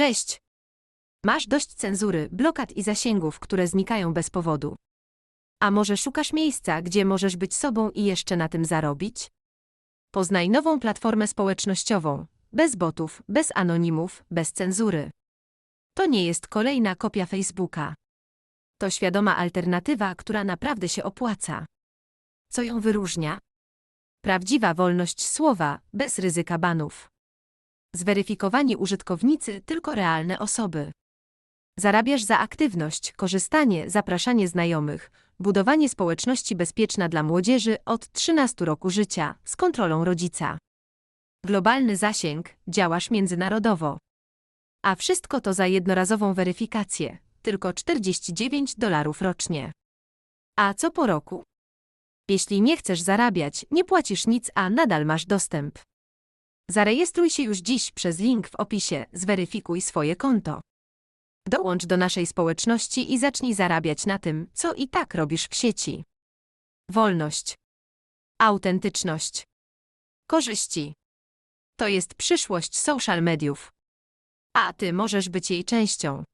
Cześć! Masz dość cenzury, blokad i zasięgów, które znikają bez powodu. A może szukasz miejsca, gdzie możesz być sobą i jeszcze na tym zarobić? Poznaj nową platformę społecznościową, bez botów, bez anonimów, bez cenzury. To nie jest kolejna kopia Facebooka. To świadoma alternatywa, która naprawdę się opłaca. Co ją wyróżnia? Prawdziwa wolność słowa, bez ryzyka banów. Zweryfikowani użytkownicy tylko realne osoby. Zarabiasz za aktywność, korzystanie, zapraszanie znajomych, budowanie społeczności bezpieczna dla młodzieży od 13 roku życia, z kontrolą rodzica. Globalny zasięg, działasz międzynarodowo. A wszystko to za jednorazową weryfikację, tylko 49 dolarów rocznie. A co po roku? Jeśli nie chcesz zarabiać, nie płacisz nic, a nadal masz dostęp. Zarejestruj się już dziś przez link w opisie, zweryfikuj swoje konto. Dołącz do naszej społeczności i zacznij zarabiać na tym, co i tak robisz w sieci. Wolność. Autentyczność. Korzyści. To jest przyszłość social mediów. A ty możesz być jej częścią.